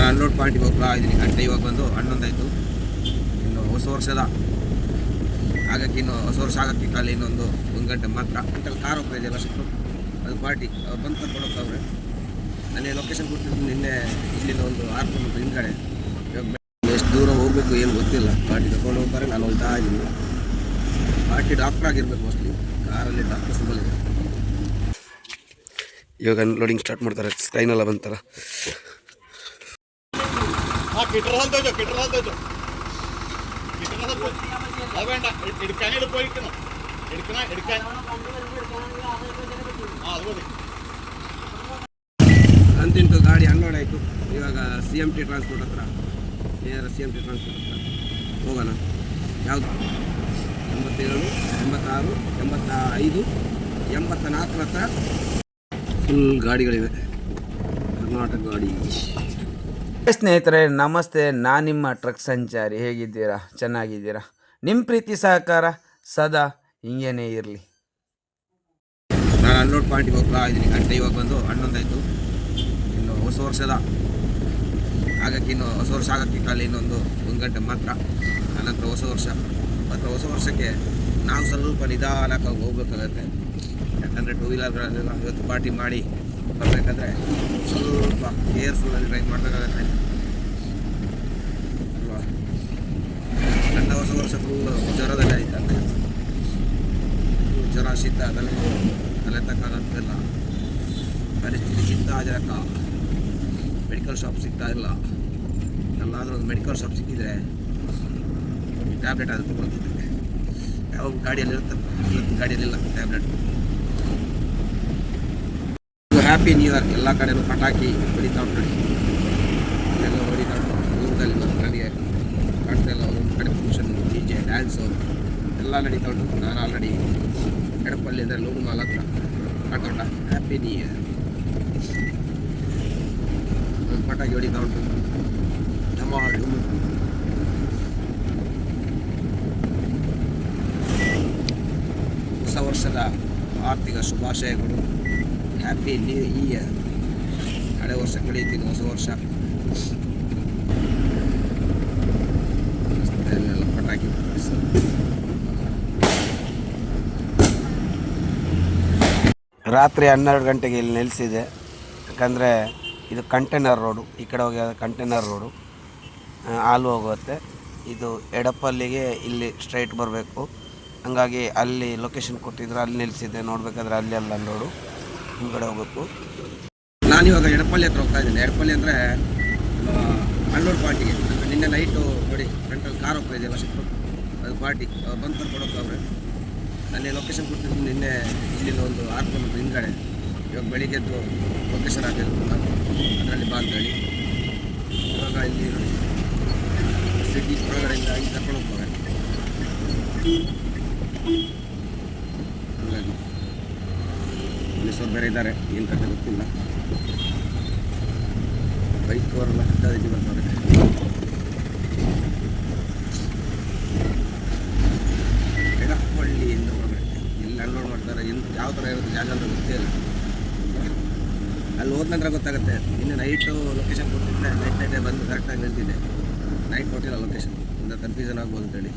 ನಾನು ಅನ್ಲೋಡ್ ಪಾಯಿಂಟಿಗೆ ಹೋಗ್ತಾ ಇದ್ದೀನಿ. ಗಂಟೆ ಇವಾಗ ಬಂದು ಹನ್ನೊಂದಾಯಿತು. ಇನ್ನು ಹೊಸ ವರ್ಷದ ಆಗಕ್ಕೆ ಇನ್ನು ಹೊಸ ವರ್ಷ ಆಗಕ್ಕೆ ಖಾಲಿ ಇನ್ನೊಂದು ಒಂದು ಗಂಟೆ ಮಾತ್ರ. ಅಂತಲ್ಲಿ ಕಾರ್ ಹೋಗ್ತಾ ಇದೆಯಲ್ಲ ಅಷ್ಟು ಅದು ಪಾರ್ಟಿ ಅವ್ರು ಬಂದು ಕರ್ಕೊಂಡು ಹೋಗ್ತಾವ್ರೆ ನನಗೆ ಲೊಕೇಶನ್ ಕೊಟ್ಟಿದ್ದು ನಿನ್ನೆ ಇಲ್ಲಿಂದ ಒಂದು ಆರು ಕಿಲೋಮೀಟ್ರ್ ಹಿಂದ್ಗಡೆ. ಎಷ್ಟು ದೂರ ಹೋಗಬೇಕು ಏನು ಗೊತ್ತಿಲ್ಲ. ಪಾರ್ಟಿ ತಗೊಂಡು ಹೋಗ್ತಾರೆ. ನಾನು ಹೋಗ್ತಾ ಇದ್ದೀನಿ. ಪಾರ್ಟಿ ಡಾಕ್ಟರ್ ಆಗಿರ್ಬೇಕು ಮೋಸ್ಟ್ಲಿ ಕಾರಲ್ಲಿ ಡಾಕ್ಟರ್ ಸಿಂಬಲ್ ಇವಾಗ ಅನ್ಲೋಡಿಂಗ್ ಸ್ಟಾರ್ಟ್ ಮಾಡ್ತಾರೆ. ಸ್ಕೈನೆಲ್ಲ ಬಂತಾರ ആ കിട്ടറത് വെച്ചോ കിട്ടറത് വെച്ചോ കിട്ടറത് അത് വേണ്ട എ- എടുക്കാനായിട്ട് പോയിരിക്കണം എടുക്കണ എടുക്കാൻ ആ അത് മതി ಅಂತಿಂತು ಗಾಡಿ ಅನ್ಲೋಡ್ ಆಯಿತು ಇವಾಗ ಸಿ ಎಮ್ ಟಿ ಟ್ರಾನ್ಸ್ಪೋರ್ಟ್ ಹತ್ರ ನೇರ ಸಿ ಎಮ್ ಟಿ ಟ್ರಾನ್ಸ್ಪೋರ್ಟ್ ಹತ್ರ ಹೋಗೋಣ ಯಾವುದು ಎಂಬತ್ತೇಳು ಎಂಬತ್ತಾರು ಎಂಬತ್ತ ಐದು ಎಂಬತ್ತ ನಾಲ್ಕರ ಹತ್ರ ಫುಲ್ ಗಾಡಿಗಳಿವೆ ಕರ್ನಾಟಕ ಗಾಡಿ ಸ್ನೇಹಿತರೆ, ನಮಸ್ತೆ. ನಾನು ನಿಮ್ಮ ಟ್ರಕ್ ಸಂಚಾರಿ. ಹೇಗಿದ್ದೀರಾ? ಚೆನ್ನಾಗಿದ್ದೀರಾ? ನಿಮ್ಮ ಪ್ರೀತಿ ಸಹಕಾರ ಸದಾ ಹಿಂಗೇನೆ ಇರಲಿ. ನಾನು ಅನ್ಲೋಡ್ ಪಾಯಿಂಟ್ಗೆ ಹೋಗ್ತಾ ಇದ್ದೀನಿ. ಗಂಟೆ ಇವಾಗ ಬಂದು ಹನ್ನೊಂದಾಯಿತು. ಇನ್ನು ಹೊಸ ವರ್ಷದ ಆಗಕ್ಕೆ ಇನ್ನು ಹೊಸ ವರ್ಷ ಆಗಕ್ಕೆ ಕಾಲ ಇನ್ನೊಂದು ಒಂದು ಗಂಟೆ ಮಾತ್ರ. ಅನಂತರ ಹೊಸ ವರ್ಷ. ಮತ್ತು ಹೊಸ ವರ್ಷಕ್ಕೆ ನಾವು ಸ್ವಲ್ಪ ನಿಧಾನಕ್ಕಾಗಿ ಹೋಗ್ಬೇಕಾಗತ್ತೆ. ಯಾಕಂದರೆ ಟೂ ವೀಲರ್ಗಳಲ್ಲೆಲ್ಲ ಇವತ್ತು ಪಾರ್ಟಿ ಮಾಡಿ ಬರಬೇಕಾದ್ರೆ ಸ್ವಲ್ಪ ಕೇರ್ಫುಲ್ಲಾಗಿ ಡ್ರೈವ್ ಮಾಡಬೇಕಾಗತ್ತೆ. ಅಲ್ವಾ? ನನ್ನ ಹೊಸ ವರ್ಷ ಫುಲ್ ಜ್ವರದಲ್ಲೇ ಆಯ್ತು ಅಂತ ಜ್ವರ, ಶೀತ, ತಲೆ ತಲೆ ತಕ್ಕಂಥದ್ದೆಲ್ಲ ಪರಿಸ್ಥಿತಿ ಚಿಂತಾಜನಕ. ಮೆಡಿಕಲ್ ಶಾಪ್ ಸಿಗ್ತಾ ಇಲ್ಲ. ಎಲ್ಲಾದರೂ ಒಂದು ಮೆಡಿಕಲ್ ಶಾಪ್ ಸಿಕ್ಕಿದ್ರೆ ಟ್ಯಾಬ್ಲೆಟ್ ಆದರೂ ತೊಗೊಳ್ತಿದ್ದೆ ಯಾವಾಗ ಗಾಡಿಯಲ್ಲಿ ಇರುತ್ತೆ ಗಾಡಿಯಲ್ಲಿಲ್ಲ ಟ್ಯಾಬ್ಲೆಟ್ ಹ್ಯಾಪಿ ನ್ಯೂ ಇಯರ್ ಎಲ್ಲ ಕಡೆಯೂ ಪಟಾಕಿ ಹೊಡಿತಾ ಉಂಟು ಎಲ್ಲ ಹೊಡಿತಾ ಉಂಟು. ದೂರದಲ್ಲಿ ಒಂದು ಕಡೆಗೆ ಕಾಣ್ತಾ ಇಲ್ಲ ಒಂದು ಕಡೆ ಫಂಕ್ಷನ್ ಡಿ ಜೆ ಡ್ಯಾನ್ಸು ಎಲ್ಲ ನಡೀತಾ ಉಂಟು. ನಾನು ಆಲ್ರೆಡಿ ಎಡಪಲ್ಲಿ ಅಂದರೆ ಲೋಡು ಮಾಲ್ ಹತ್ರ. ಕಾಣ್ತಾ ಹ್ಯಾಪಿ ನ್ಯೂ ಇಯರ್ ಪಟಾಕಿ ಹೊಡಿತಾ ಉಂಟು. ನಮ್ಮ ಹಾಡು ಹೊಸ ವರ್ಷದ ಆರ್ಥಿಕ ಶುಭಾಶಯಗಳು. ಹ್ಯಾಪಿ ನ್ಯೂ ಇಯರ್ ಹಳೆ ವರ್ಷ ಕಳೀತೀನಿ ಹೊಸ ವರ್ಷ. ಪಟಾಕಿ. ರಾತ್ರಿ ಹನ್ನೆರಡು ಗಂಟೆಗೆ ಇಲ್ಲಿ ನಿಲ್ಲಿಸಿದೆ ಯಾಕಂದರೆ ಇದು ಕಂಟೈನರ್ ರೋಡು ಈ ಕಡೆ ಹೋಗಿ ಕಂಟೈನರ್ ರೋಡು ಹಾಲು ಹೋಗುತ್ತೆ. ಇದು ಎಡಪಲ್ಲಿಗೆ ಇಲ್ಲಿ ಸ್ಟ್ರೈಟ್ ಬರಬೇಕು. ಹಾಗಾಗಿ ಅಲ್ಲಿ ಲೊಕೇಶನ್ ಕೊಟ್ಟಿದ್ರು ಅಲ್ಲಿ ನಿಲ್ಲಿಸಿದೆ ನೋಡಬೇಕಾದ್ರೆ ಅಲ್ಲಿ ಅಲ್ಲ ರೋಡು ಹಿಂದ್ಗಡೆ ಹೋಗಬೇಕು. ನಾನಿವಾಗ ಎಡಪಲ್ಲಿ ಹತ್ರ ಹೋಗ್ತಾ ಇದ್ದೀನಿ. ಎಡಪಲ್ಲಿ ಅಂದರೆ ಅಣ್ಣೂರು ಪಾರ್ಟಿಗೆ ನಿನ್ನೆ ನೈಟು ನೋಡಿ ಫ್ರೆಂಟಲ್ಲಿ ಕಾರ್ ಹೋಗ್ತಾ ಇದೆ ಶಿಫ್ಟು ಅದು ಪಾರ್ಟಿ ಅವ್ರು ಬಂದು ಕರ್ಕೊಂಡು ಹೋಗ್ತಾವ್ರೆ ನನಗೆ ಲೊಕೇಶನ್ ಕೊಟ್ಟಿದ್ದು ನಿನ್ನೆ, ಇಲ್ಲಿಂದ ಒಂದು ಆರು ಕಿಲೋಮೀಟ್ರ್ ಹಿಂದ್ಗಡೆ. ಇವಾಗ ಬೆಳಿಗ್ಗೆದ್ದು ಲೊಕೇಶನ್ ಹಾಕಿದ್ರು ನಾನು ಅದರಲ್ಲಿ ಬಾ ಅಂತೇಳಿ ಇವಾಗ ಇಲ್ಲಿ ಸಿಟಿ ಒಳಗಡೆಯಿಂದ ಇಲ್ಲಿ ಕರ್ಕೊಂಡು ಹೋಗ್ತಾರೆ ಹಾಗಾಗಿ ಪೊಲೀಸರು ಬೇರೆ ಇದ್ದಾರೆ. ಏನು ಕತೆ ಗೊತ್ತಿಲ್ಲ. ಬೈಕ್ ಅವರೆಲ್ಲ ಹದ್ದಾದಿದ್ದು ಬರ್ತಾರೆ ಎಡಪಳ್ಳಿಯಿಂದ ಹೊರಗಡೆ. ಎಲ್ಲಿ ಅನ್ಲೋಡ್ ಮಾಡ್ತಾರೆ ಏನು ಯಾವ ಥರ ಇರುತ್ತೆ, ಜಾಗ ಅಂತ ಗೊತ್ತೇ ಇಲ್ಲ. ಅಲ್ಲಿ ಹೋದ ನಂತರ ಗೊತ್ತಾಗುತ್ತೆ. ನಿನ್ನೆ ನೈಟು ಲೊಕೇಶನ್ ಕೊಟ್ಟಿದ್ದೆ. ನೈಟ್ ನೈಟೇ ಬಂದು ಕರೆಕ್ಟಾಗಿ ನಿಲ್ತಿದ್ದೆ ನೈಟ್ ಕೊಟ್ಟಿಲ್ಲ ಲೊಕೇಶನ್ ಇಂದ ಕನ್ಫ್ಯೂಷನ್ ಆಗ್ಬೋದು ಅಂತೇಳಿ.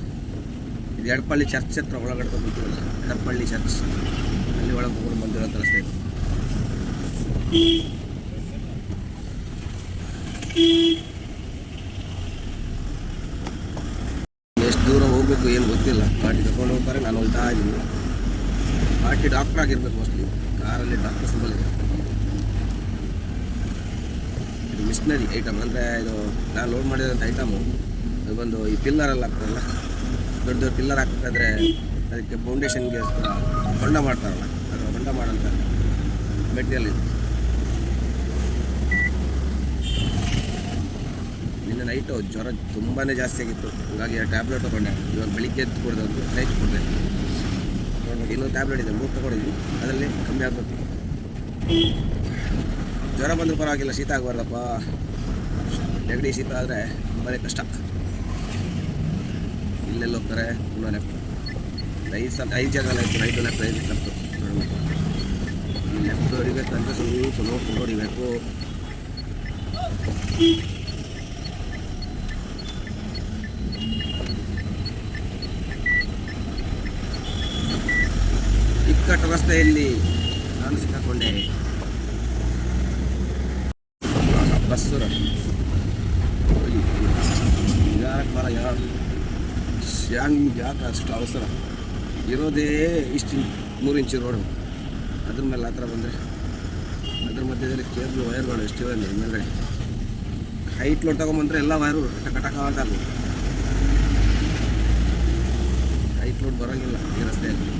ಇದು ಎಡಪಳ್ಳಿ ಚರ್ಚ್ ಹತ್ರ ಒಳಗಡೆ ಬಂದಿದ್ದೀವಲ್ಲ ಎಡಪಳ್ಳಿ ಚರ್ಚ್ ಅಲ್ಲಿ ಒಳಗೆ ಹೋಗಿ ಬಂದಿರೋ ರಸ್ತೆ ಇದು ಎಷ್ಟು ದೂರ ಹೋಗಬೇಕು ಏನು ಗೊತ್ತಿಲ್ಲ. ಪಾರ್ಟಿ ತಗೊಂಡು ಹೋಗ್ತಾರೆ, ನಾನು ಹೋಗ್ತಾ ಇದ್ದೀನಿ. ಪಾರ್ಟಿ ಡಾಕ್ಟರ್ ಆಗಿರ್ಬೇಕು ಮೋಸ್ಟ್ಲಿ ಕಾರಲ್ಲಿ ಡಾಕ್ಟರ್ ಸಿಂಬಲ್ ಇದೆ. ಇದು ಮಿಷನರಿ ಐಟಮ್ ಅಂದರೆ ಇದು ನಾನು ಲೋಡ್ ಮಾಡಿದಂಥ ಐಟಮು ಅದು ಬಂದು ಈ ಪಿಲ್ಲರ್ ಎಲ್ಲ ಹಾಕ್ತಾರಲ್ಲ. ದೊಡ್ಡ ದೊಡ್ಡ ಪಿಲ್ಲರ್ ಹಾಕಬೇಕಾದ್ರೆ ಅದಕ್ಕೆ ಫೌಂಡೇಶನ್ಗೆ ಹೊಂಡ ಮಾಡ್ತಾರಲ್ಲ, ಅದು ಹೊಂಡ ಮಾಡಂತ ಮೆಟೀರಿಯಲ್ ಇದು ನಿನ್ನೆ ನೈಟು ಜ್ವರ ತುಂಬಾ ಜಾಸ್ತಿ ಆಗಿತ್ತು. ಹಾಗಾಗಿ ಟ್ಯಾಬ್ಲೆಟ್ ತೊಗೊಂಡೆ. ಇವಾಗ ಬೆಳಿಗ್ಗೆ ಎದ್ದು ಕುಡಿದೆ ಒಂದು ನೈಟ್ ಕುಡಿದೆ. ಇನ್ನೊಂದು ಟ್ಯಾಬ್ಲೆಟ್ ಇದೆ, ಮೂರು ತೊಗೊಂಡಿದ್ವಿ ಅದರಲ್ಲಿ ಕಮ್ಮಿ ಆಗ್ಬೇಕು. ಜ್ವರ ಬಂದರೂ ಪರವಾಗಿಲ್ಲ, ಶೀತ ಆಗಬಾರ್ದಪ್ಪ. ನೆಗಡಿ ಶೀತ ಆದರೆ ತುಂಬಾ ಕಷ್ಟ. ಇಲ್ಲೆಲ್ಲ ಹೋಗ್ತಾರೆ ಲೆಫ್ಟ್ ಐದು ಸಲ ಐದು ಜಾಗದಲ್ಲಿ ಆಯಿತು ರೈತನ ಪ್ರಯತ್ನಿಸ್ತು ಲೆಫ್ಟ್ ಹೊಡಿಬೇಕಂತ ಸ್ವಲ್ಪ ನೋಡ್ಕೊಂಡು ಹೊಡಿಬೇಕು ಇಕ್ಕಟ್ಟು ರಸ್ತೆಯಲ್ಲಿ ನಾನು ಸಿಕ್ಕಾಕೊಂಡೆ. ಬಸ್ಸು ಈಗ ಬರ ಯಾರು? ಶ್ಯಾಂಗ್ ಯಾಕೆ ಅಷ್ಟು ಅವಸರ? ಇರೋದೇ ಇಷ್ಟು ಮೂರು ಇಂಚು ರೋಡು. ಅದ್ರ ಮೇಲೆ ಆ ಥರ ಬಂದರೆ ಅದ್ರ ಮಧ್ಯದಲ್ಲಿ ಕೇಬಲ್ ವೈರ್ಗಳು ಎಷ್ಟಿವೆ ಅಂದರೆ ಮೇಲೆ ಹೈಟ್ ಲೋಡ್ ತಗೊಂಬಂದ್ರೆ ಎಲ್ಲ ವೈರು ಟಕ ಟಕ ಹೈಟ್ ಲೋಡ್ ಬರೋಂಗಿಲ್ಲ ಈ ರಸ್ತೆಯಲ್ಲಿ.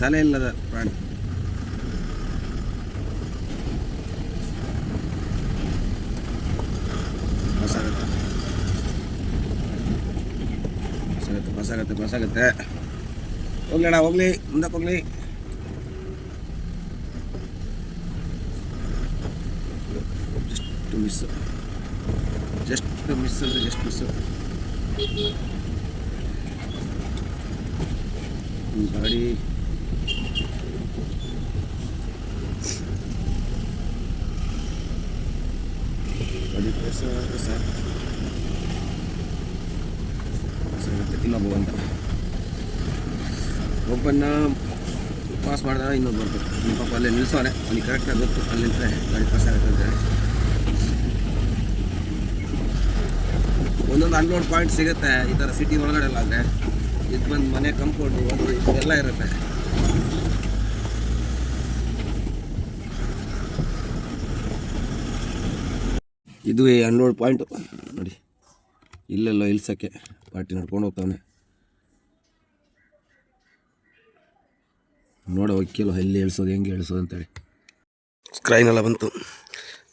ತಲೆ ಇಲ್ಲದ ಪ್ರಾಣಿ. ಬಸಾಗತ್ತೆ ಬಸಾಗತ್ತೆ ಬಸ್ ಆಗತ್ತೆ ಬಸ್ ಆಗತ್ತೆ ಬಸ್ ಆಗತ್ತೆ ಹೋಗ್ಲಿ ಅಣ್ಣ ಹೋಗ್ಲಿ ಮುಂದಕ್ಕೆ ಹೋಗ್ಲಿ. Just miss. ಜಸ್ಟ್ ಮಿಸ್ ಅಂದರೆ ಜಸ್ಟ್ ಮಿಸ್. ಗಾಡಿ ಗಾಡಿ ಸರ್ ಸರ್ ಇನ್ನೊಬ್ಬ ಅಂತ ಒಬ್ಬನ್ನ ಪಾಸ್ ಮಾಡಿದಾಗ ಇನ್ನೊಬ್ಬ ಬರ್ಬೇಕು ನಿಮ್ಮ ಪಾಪ ಅಲ್ಲೇ ನಿಲ್ಸೋನೆ ಅವ್ನಿಗೆ ಕರೆಕ್ಟಾಗಿ ಗೊತ್ತು ಅಲ್ಲಿ ನಿಂತರೆ ಗಾಡಿ ಪಾಸ್ ಆಗುತ್ತೆ ಒಂದೊಂದು ಅನ್ಲೋಡ್ ಪಾಯಿಂಟ್ ಸಿಗುತ್ತೆ ಈ ಥರ ಸಿಟಿ ಒಳಗಡೆ ಎಲ್ಲ ಆದರೆ ಇದು ಬಂದು ಮನೆ ಕಂಪೌಂಡು ಅದು ಇದೆಲ್ಲ ಇರುತ್ತೆ ಇದು ಅನ್ಲೋಡ್ ಪಾಯಿಂಟು ನೋಡಿ. ಇಲ್ಲೆಲ್ಲ ಇಲ್ಸಕ್ಕೆ ಪಾರ್ಟಿ ನಡ್ಕೊಂಡು ಹೋಗ್ತಾವನೆ. ನೋಡ ವಕೀಲು ಎಲ್ಲಿ ಇಳಿಸೋದು ಹೆಂಗೆ ಇಳಿಸೋದು ಅಂತೇಳಿ. ಸ್ಕ್ರೈನೆಲ್ಲ ಬಂತು.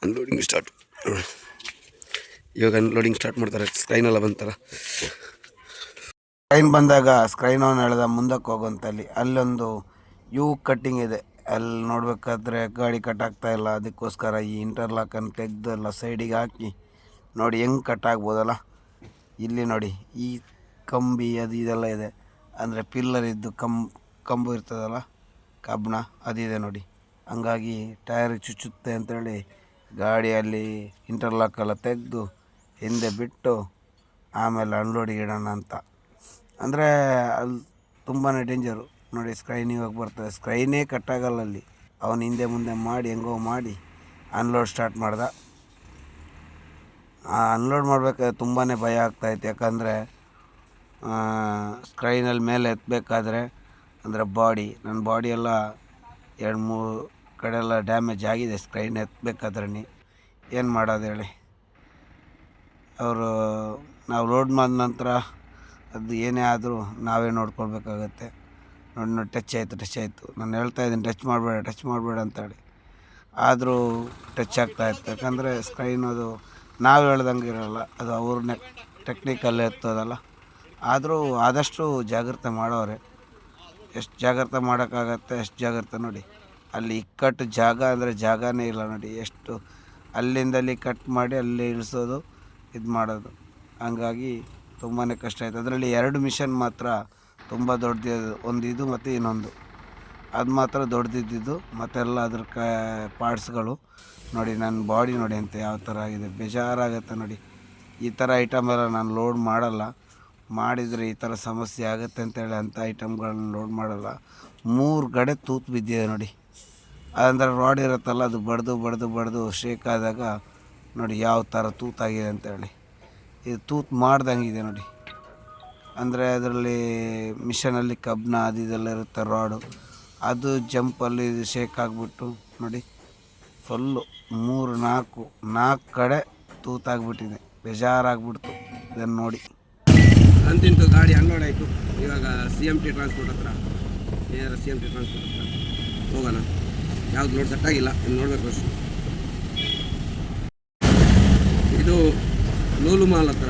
ಅನ್ಲೋಡಿಂಗ್ ಸ್ಟಾರ್ಟ್ ಇವಾಗ ಅನ್ಲೋಡಿಂಗ್ ಸ್ಟಾರ್ಟ್ ಮಾಡ್ತಾರೆ. ಸ್ಕ್ರೈನೆಲ್ಲ ಬಂತಲ್ಲ. ಸ್ಕ್ರೈನ್ ಬಂದಾಗ ಸ್ಕ್ರೈನ್ ಅವನು ಎಳೆದ ಮುಂದಕ್ಕೆ ಹೋಗುವಂತಲ್ಲಿ ಅಲ್ಲೊಂದು ಯೂ ಕಟ್ಟಿಂಗ್ ಇದೆ. ಅಲ್ಲಿ ನೋಡಬೇಕಾದ್ರೆ ಗಾಡಿ ಕಟ್ ಆಗ್ತಾ ಇಲ್ಲ. ಅದಕ್ಕೋಸ್ಕರ ಈ ಇಂಟರ್ಲಾಕನ್ನು ತೆಗೆದು ಎಲ್ಲ ಸೈಡಿಗೆ ಹಾಕಿ ನೋಡಿ ಹೆಂಗೆ ಕಟ್ ಆಗ್ಬೋದಲ್ಲ? ಇಲ್ಲಿ ನೋಡಿ, ಈ ಕಂಬಿ ಅದು ಇದೆಲ್ಲ ಇದೆ. ಅಂದರೆ ಪಿಲ್ಲರ್ ಇದ್ದು ಕಂ, ಕಂಬು ಇರ್ತದಲ್ಲ, ಕಬ್ಬಣ ಅದಿದೆ ನೋಡಿ. ಹಂಗಾಗಿ ಟೈರ್ ಚುಚ್ಚುತ್ತೆ ಅಂತೇಳಿ ಗಾಡಿಯಲ್ಲಿ ಇಂಟರ್ಲಾಕ್ ಎಲ್ಲ ತೆಗೆದು ಹಿಂದೆ ಬಿಟ್ಟು ಆಮೇಲೆ ಅನ್ಲೋಡಿಗೆ ಇಡೋಣ ಅಂತ. ಅಂದರೆ ಅಲ್ಲಿ ತುಂಬಾ ಡೇಂಜರು ನೋಡಿ ಸ್ಕ್ರೈನ್ ಇವಾಗ ಬರ್ತದೆ ಸ್ಕ್ರೈನೇ ಕಟ್ಟಾಗಲ್ಲ ಅಲ್ಲಿ. ಅವನು ಹಿಂದೆ ಮುಂದೆ ಮಾಡಿ, ಹೆಂಗೋ ಮಾಡಿ ಅನ್ಲೋಡ್ ಸ್ಟಾರ್ಟ್ ಮಾಡ್ದ. ಅನ್ಲೋಡ್ ಮಾಡಬೇಕಾದ್ರೆ ತುಂಬಾ ಭಯ ಆಗ್ತಾಯಿತ್ತು ಯಾಕಂದರೆ ಸ್ಕ್ರೈನಲ್ಲಿ ಮೇಲೆ ಎತ್ತಬೇಕಾದ್ರೆ ಅಂದರೆ ಬಾಡಿ ನನ್ನ ಬಾಡಿ ಎಲ್ಲ ಎರಡು ಮೂರು ಕಡೆ ಎಲ್ಲ ಡ್ಯಾಮೇಜ್ ಆಗಿದೆ ಸ್ಕ್ರೈನ್ ಎತ್ತಬೇಕಾದ್ರೆ ಏನು ಮಾಡೋದು ಹೇಳಿ? ಅವರು, ನಾವು ಲೋಡ್ ಮಾಡಿದ ನಂತರ ಅದು ಏನೇ ಆದರೂ ನಾವೇ ನೋಡ್ಕೊಳ್ಬೇಕಾಗತ್ತೆ. ನೋಡಿ ಟಚ್ ಆಯಿತು ಟಚ್ ಆಯಿತು. ನಾನು ಹೇಳ್ತಾ ಇದ್ದೀನಿ, ಟಚ್ ಮಾಡಬೇಡ ಟಚ್ ಮಾಡಬೇಡ ಅಂತೇಳಿ. ಆದರೂ ಟಚ್ ಆಗ್ತಾ ಇತ್ತು. ಯಾಕಂದರೆ ಸ್ಕ್ರೈನ್ ಅದು ನಾವು ಹೇಳ್ದಂಗೆ ಇರೋಲ್ಲ. ಅದು ಅವ್ರ ನೆಕ್ ಟೆಕ್ನಿಕಲ್ಲಿ ಎತ್ತೋದಲ್ಲ ಆದರೂ ಆದಷ್ಟು ಜಾಗ್ರತೆ ಮಾಡೋರೆ. ಎಷ್ಟು ಜಾಗ್ರತೆ ಮಾಡೋಕ್ಕಾಗತ್ತೆ, ಎಷ್ಟು ಜಾಗ್ರತೆ ನೋಡಿ. ಅಲ್ಲಿ ಇಕ್ಕಟ್ಟು ಜಾಗ ಅಂದರೆ ಜಾಗನೇ ಇಲ್ಲ ನೋಡಿ. ಎಷ್ಟು ಅಲ್ಲಿಂದಲ್ಲಿ ಕಟ್ ಮಾಡಿ ಅಲ್ಲಿ ಇಳಿಸೋದು, ಇದು ಮಾಡೋದು. ಹಂಗಾಗಿ ತುಂಬಾ ಕಷ್ಟ ಆಯಿತು. ಅದರಲ್ಲಿ ಎರಡು ಮಿಷನ್ ಮಾತ್ರ ತುಂಬ ದೊಡ್ಡದು, ಒಂದು ಇದು ಮತ್ತು ಇನ್ನೊಂದು. ಅದು ಮಾತ್ರ ದೊಡ್ಡದಿದ್ದು, ಮತ್ತೆಲ್ಲ ಅದ್ರ ಕ, ಪಾರ್ಟ್ಸ್ಗಳು. ನೋಡಿ, ನನ್ನ ಬಾಡಿ ನೋಡಿ ಅಂತ ಯಾವ ಥರ ಆಗಿದೆ ಬೇಜಾರಾಗತ್ತೆ ನೋಡಿ. ಈ ಥರ ಐಟಮ್ ಎಲ್ಲ ನಾನು ಲೋಡ್ ಮಾಡಲ್ಲ. ಮಾಡಿದರೆ ಈ ಥರ ಸಮಸ್ಯೆ ಆಗುತ್ತೆ ಅಂತೇಳಿ ಅಂಥ ಐಟಮ್ಗಳನ್ನ ಲೋಡ್ ಮಾಡಲ್ಲ. ಮೂರು ಕಡೆ ತೂತು ಬಿದ್ದಿದೆ ನೋಡಿ. ಅದಂದ್ರೆ ರಾಡ್ ಇರುತ್ತಲ್ಲ, ಅದು ಬಡ್ದು ಬಡ್ದು ಬಡ್ದು ಶೇಕ್ ಆದಾಗ ನೋಡಿ ಯಾವ ಥರ ತೂತಾಗಿದೆ ಅಂತೇಳಿ ಇದು ತೂತು ಮಾಡ್ದಂಗಿದೆ ನೋಡಿ. ಅಂದರೆ ಅದರಲ್ಲಿ ಮಿಷನಲ್ಲಿ ಕಬ್ಬಿಣ ಅದು ಇದೆಲ್ಲ ಇರುತ್ತೆ ರಾಡು. ಅದು ಜಂಪಲ್ಲಿ ಶೇಕ್ ಆಗಿಬಿಟ್ಟು ನೋಡಿ ಫುಲ್ಲು ಮೂರು, ನಾಲ್ಕು ನಾಲ್ಕು ಕಡೆ ತೂತಾಗ್ಬಿಟ್ಟಿದೆ. ಬೇಜಾರಾಗ್ಬಿಡ್ತು ಇದನ್ನು ನೋಡಿ. ಅಂತಿಂತು ಗಾಡಿ ಅನ್ಲೋಡ್ ಆಯಿತು. ಇವಾಗ ಸಿ ಎಂ ಟಿ ಟ್ರಾನ್ಸ್ಪೋರ್ಟ್ ಹತ್ರ. ಏನಾರ ಸಿ ಎಂ ಟಿ ಟ್ರಾನ್ಸ್ಪೋರ್ಟ್ ಹತ್ರ. ಹೋಗೋಣ. ಯಾವ್ದು ಲೋಡ್ ಸೆಟ್ ಆಗಿಲ್ಲ ಇನ್ನು ನೋಡಬೇಕು ಅಷ್ಟು ಇದು ಲೂಲು ಮಾಲ್ ಹತ್ರ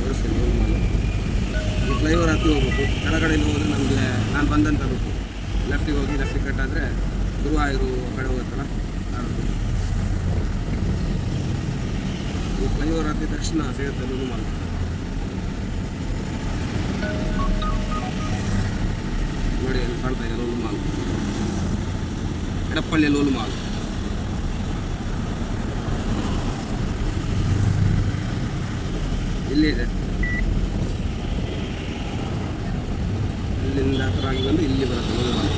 ತೋರಿಸ್ತೀನಿ ಲೋಲು ಮಾಲ್ ಈ ಫ್ಲೈಓವರ್ ಹತ್ತಿ ಹೋಗ್ಬೇಕು. ಕೆಳಗಡೆ ಹೋದರೆ ನಮಗೆ ನಾನು ಬಂದಂಥ ರೂಟು ಲೆಫ್ಟಿಗೆ ಹೋಗಿ ಲೆಫ್ಟಿಗೆ ಕಟ್ಟಾದರೆ ಗುರುವಾಯೂರು ಆ ಕಡೆ ಹೋಗುತ್ತಲ್ಲ. ಈ ಫ್ಲೈಓವರ್ ಹತ್ತಿದ ತಕ್ಷಣ ಸಿಗುತ್ತೆ ಲೂಲು ಮಾಲ್ ನೋಡಿ ಅಲ್ಲಿ ಕಾಣ್ತಾ ಇದೆ ಲೋಲು ಮಾಲ್. ಎಡಪ್ಪಳ್ಳಿ ಲೋಲು ಮಾಲ್. ಇಲ್ಲಿಂದ ಹತ್ರ ಆಗಿ ಬಂದು ಇಲ್ಲಿ ಬರುತ್ತೆ ಲೋಲು ಮಾಲ್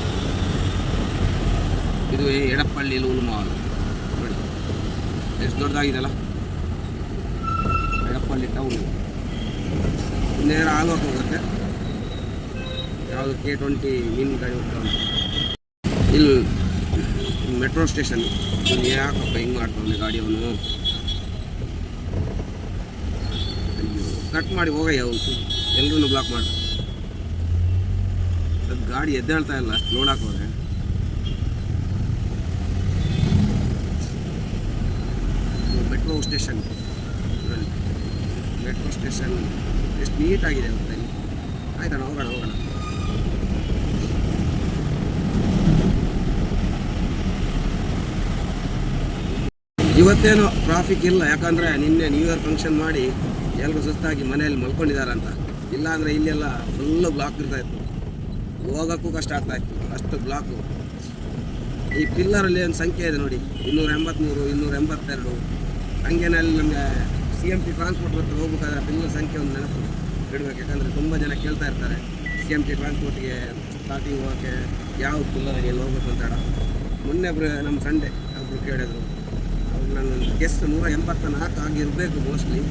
ಇದು ಎಡಪ್ಪಳ್ಳಿ ಲೋಲು ಮಾಲ್ ನೋಡಿ ಎಷ್ಟು ದೊಡ್ಡದಾಗಿದೆಯಲ್ಲ ಎಡಪ್ಪಳ್ಳಿ ಟೌನ್ ನೇರ ಆಗೋಕೆ ಹೋಗುತ್ತೆ. ಯಾವುದು ಕೆ ಟ್ವೆಂಟಿ ಮೀನು ಗಾಡಿ ಹೋಗ್ತಾ ಉಂಟು. ಇಲ್ಲಿ ಮೆಟ್ರೋ ಸ್ಟೇಷನ್ ಯಾಕಪ್ಪ ಹಿಂಗೆ ಮಾಡ್ತಾವನೆ ಗಾಡಿ ಅವನು? ಕಟ್ ಮಾಡಿ ಹೋಗಯ್ಯ ಅವನು. ಎಲ್ಲರೂ ಬ್ಲಾಕ್ ಮಾಡಿ. ಗಾಡಿ ಎದ್ದೇಳ್ತಾ ಇಲ್ಲ ಲೋಡ್ ಹಾಕೋದೆ ಮೆಟ್ರೋ ಸ್ಟೇಷನ್ ಮೆಟ್ರೋ ಸ್ಟೇಷನ್ ಎಷ್ಟು ನೀಟಾಗಿದೆ ಅಂತ ಆಯ್ತಣ್ಣ ಹೋಗೋಣ ಹೋಗೋಣ ಇವತ್ತೇನು ಟ್ರಾಫಿಕ್ ಇಲ್ಲ, ಯಾಕಂದರೆ ನಿನ್ನೆ ನ್ಯೂ ಇಯರ್ ಫಂಕ್ಷನ್ ಮಾಡಿ ಎಲ್ಲರೂ ಸುಸ್ತಾಗಿ ಮನೆಯಲ್ಲಿ ಮಲ್ಕೊಂಡಿದ್ದಾರೆ ಅಂತ ಇಲ್ಲಾಂದರೆ ಇಲ್ಲೆಲ್ಲ ಫುಲ್ಲು ಬ್ಲಾಕ್ ಇರ್ತಾ ಇತ್ತು. ಹೋಗೋಕ್ಕೂ ಕಷ್ಟ ಆಗ್ತಾ ಇತ್ತು, ಅಷ್ಟು ಬ್ಲಾಕು ಈ ಪಿಲ್ಲರಲ್ಲಿ ಒಂದು ಸಂಖ್ಯೆ ಇದೆ ನೋಡಿ, ಇನ್ನೂರ ಎಂಬತ್ತ್ಮೂರು ಇನ್ನೂರ ಎಂಬತ್ತೆರಡು. ಹಂಗೇನಲ್ಲಿ ನಮಗೆ ಸಿ ಎಂ ಟಿ ಟ್ರಾನ್ಸ್ಪೋರ್ಟ್ ಹತ್ರ ಹೋಗ್ಬೇಕಾದ್ರೆ ತಿಂಗಳ ಸಂಖ್ಯೆ ಒಂದು ನೆನಪು ಇಡಬೇಕು. ಯಾಕಂದರೆ ತುಂಬ ಜನ ಕೇಳ್ತಾ ಇರ್ತಾರೆ ಸಿ ಎಂ ಟಿ ಟ್ರಾನ್ಸ್ಪೋರ್ಟ್ಗೆ ಸ್ಟಾರ್ಟಿಂಗ್ ಹೋಗೋಕ್ಕೆ ಯಾವ ಪಿಲ್ಲರ್ ಎಲ್ಲಿ ಹೋಗ್ಬೇಕು ಅಂತ ಮೊನ್ನೆ ಒಬ್ರು ನಮ್ಮ ಸಂಡೆ ಒಬ್ಬರು ಕೇಳಿದರು. ಅವ್ರು ನಾನು ಗೆಸ್ಟ್ ನೂರ ಎಂಬತ್ತ ನಾಲ್ಕು ಆಗಿರಬೇಕು ಮೋಸ್ಟ್ಲಿ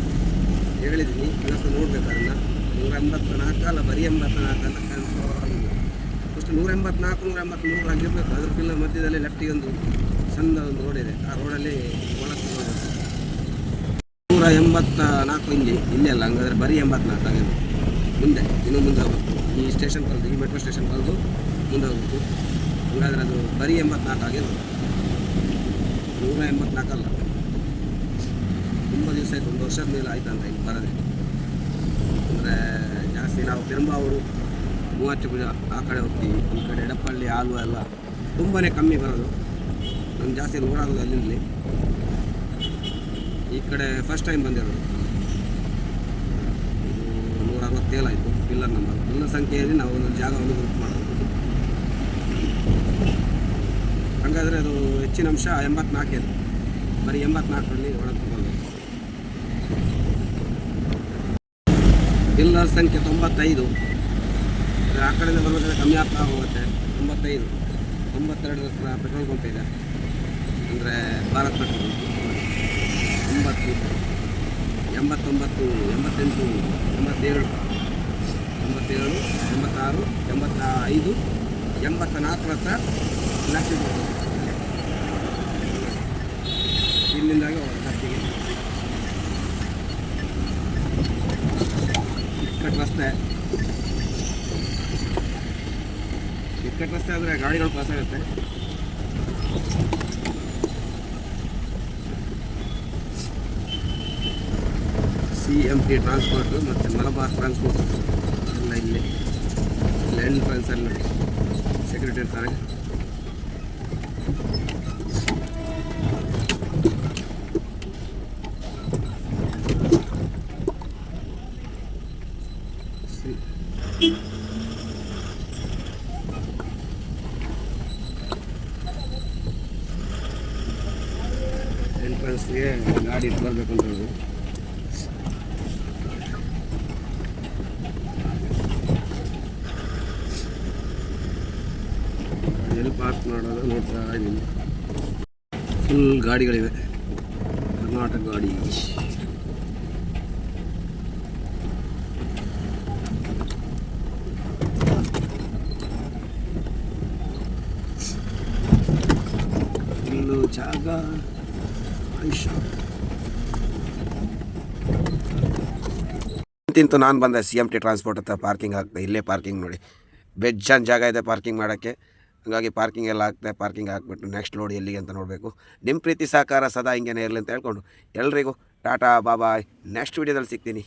ಹೇಳಿದ್ದೀನಿ ಇವತ್ತು ನೋಡಬೇಕು ಅದನ್ನು. ನೂರ ಎಂಬತ್ತ ನಾಲ್ಕು ಅಲ್ಲ, ಬರೀ ಎಂಬತ್ತ ನಾಲ್ಕು ಕನ್ಫರ್ಮ್ ಫಸ್ಟ್ ನೂರ ಎಂಬತ್ನಾಲ್ಕು, ನೂರ ಎಂಬತ್ತ್ಮೂರು ಆಗಿರಬೇಕು. ಅದ್ರ ಪಿಲ್ಲರ್ ಮಧ್ಯದಲ್ಲಿ ಲೆಫ್ಟಿಗೆ ಒಂದು ಸಣ್ಣ ಒಂದು ರೋಡ್ ಇದೆ. ಆ ರೋಡಲ್ಲಿ ಎಂಬತ್ತ ನಾಲ್ಕು ಇಲ್ಲಿ ಇಲ್ಲಿ ಅಲ್ಲ, ಹಂಗಾದ್ರೆ ಬರೀ ಎಂಬತ್ನಾಲ್ಕು ಆಗಿದೆ ಮುಂದೆ, ಇನ್ನೂ ಮುಂದೆ ಹೋಗ್ಬೇಕು. ಈ ಸ್ಟೇಷನ್ ಕಲ್ದು ಈ ಮೆಟ್ರೋ ಸ್ಟೇಷನ್ ಕಲ್ದು ಮುಂದೆ ಹೋಗ್ಬೇಕು. ಹಂಗಾದ್ರೆ ಅದು ಬರೀ ಎಂಬತ್ನಾಲ್ಕು ಆಗಿದೆ ನೂರ ಎಂಬತ್ನಾಲ್ಕು ಅಲ್ಲ. ತುಂಬ ದಿವಸ ಆಯ್ತು, ಒಂದು ವರ್ಷದ ಮೇಲೆ ಆಯ್ತು ಅಂತ ಇಲ್ಲಿ ಬರೋದೇ. ಅಂದರೆ ಜಾಸ್ತಿ ನಾವು ತಿರುಂಬಾವೂರು ಮೂವತ್ತು ಆ ಕಡೆ ಹೋಗ್ತೀವಿ, ಈ ಕಡೆ ಎಡಪಳ್ಳಿ ಆಲ್ವ ಎಲ್ಲ ತುಂಬಾ ಕಮ್ಮಿ ಬರೋದು. ನಮ್ಗೆ ಜಾಸ್ತಿ ನೋಡೋದು ಅಲ್ಲಿಂದಲೇ ಈ ಕಡೆ ಫಸ್ಟ್ ಟೈಮ್ ಬಂದಿರೋದು. ನೂರ ಅರವತ್ತೇಳು ಆಯಿತು ಪಿಲ್ಲರ್ ನಂಬರ್ ಪಿಲ್ಲರ್ ಸಂಖ್ಯೆಯಲ್ಲಿ ನಾವು ಒಂದೊಂದು ಜಾಗವನ್ನು ಗುರುತು ಮಾಡಬಹುದು ಹಾಗಾದರೆ ಅದು ಹೆಚ್ಚಿನ ಅಂಶ ಎಂಬತ್ನಾಲ್ಕೇ ಬರೀ ಎಂಬತ್ನಾಲ್ಕರಲ್ಲಿ ಒಳಗೆ ತಗೊಳ್ಬೇಕು ಪಿಲ್ಲರ್ ಸಂಖ್ಯೆ ತೊಂಬತ್ತೈದು. ಆ ಕಡೆಯಿಂದ ಬರಬೇಕಾದ್ರೆ ಕಮ್ಮಿ ಆಗ್ತಾ ಹೋಗುತ್ತೆ. ತೊಂಬತ್ತೈದು. ತೊಂಬತ್ತೆರಡರ ಹತ್ರ ಪೆಟ್ರೋಲ್ ಪಂಪ್ ಇದೆ. ಅಂದರೆ ಭಾರತ್ ಪೆಟ್ರೋಲ್ ಒಂಬತ್ತು ಎಂಬತ್ತೊಂಬತ್ತು, ಎಂಬತ್ತೆಂಟು, ಎಂಬತ್ತೇಳು ಎಂಬತ್ತೇಳು, ಎಂಬತ್ತಾರು ಎಂಬತ್ತ ಐದು ಎಂಬತ್ತ ನಾಲ್ಕು ಹತ್ರ ಲಕ್ಷ ಇಲ್ಲಿಂದಾಗಿ ಲಕ್ಷಿಗೆ ಇಕ್ಕಟ್ಟು ರಸ್ತೆ. ಇಕ್ಕಟ್ಟು ರಸ್ತೆ ಆದರೆ ಗಾಡಿಗಳು ಪಾಸ್ ಆಗುತ್ತೆ. ಸಿ ಎಂ ಟಿ ಟ್ರಾನ್ಸ್ಪೋರ್ಟು ಮತ್ತು ಮಲಬಾರ್ ಟ್ರಾನ್ಸ್ಪೋರ್ಟ್ ಎಲ್ಲ ಇಲ್ಲಿ ಇಲ್ಲಿ ಎಂಟ್ರೆನ್ಸ್ ಅಲ್ಲಿ ಸೆಕ್ಯೂರಿಟಿ ಇರ್ತಾರೆ ಸಿ- ಎಂಟ್ರೆನ್ಸ್ಗೆ ಗಾಡಿ ಇಟ್ಟು ಬರಬೇಕು ಅಂತ ಫುಲ್ ಗಾಡಿಗಳಿವೆ. ಕರ್ನಾಟಕ ಗಾಡಿ. ಇಲ್ಲೂ ಜಾಗ. ಆಯುಷ ನಾನು ಬಂದೆ ಸಿ ಎಂ ಟಿ ಟ್ರಾನ್ಸ್ಪೋರ್ಟ್ ಹತ್ರ ಪಾರ್ಕಿಂಗ್ ಆಗ್ತದೆ ಇಲ್ಲೇ ಪಾರ್ಕಿಂಗ್ ನೋಡಿ. ಬೆಜ್ಜಾನ್ ಜಾಗ ಇದೆ ಪಾರ್ಕಿಂಗ್ ಮಾಡೋಕ್ಕೆ. ಹಾಗಾಗಿ ಪಾರ್ಕಿಂಗ್ ಎಲ್ಲ ಹಾಕ್ತೆ ಪಾರ್ಕಿಂಗ್ ಹಾಕ್ಬಿಟ್ಟು ನೆಕ್ಸ್ಟ್ ಲೋಡ್ ಎಲ್ಲಿಗೆ ಅಂತ ನೋಡಬೇಕು. ನಿಮ್ಮ ಪ್ರೀತಿ ಸಹಕಾರ ಸದಾ ಹಿಂಗೇನೆ ಇರಲಿ ಅಂತ ಹೇಳ್ಕೊಂಡು ಎಲ್ರಿಗೂ ಟಾಟಾ ಬಾಬಾಯ್ ನೆಕ್ಸ್ಟ್ ವೀಡಿಯೋದಲ್ಲಿ ಸಿಗ್ತೀನಿ.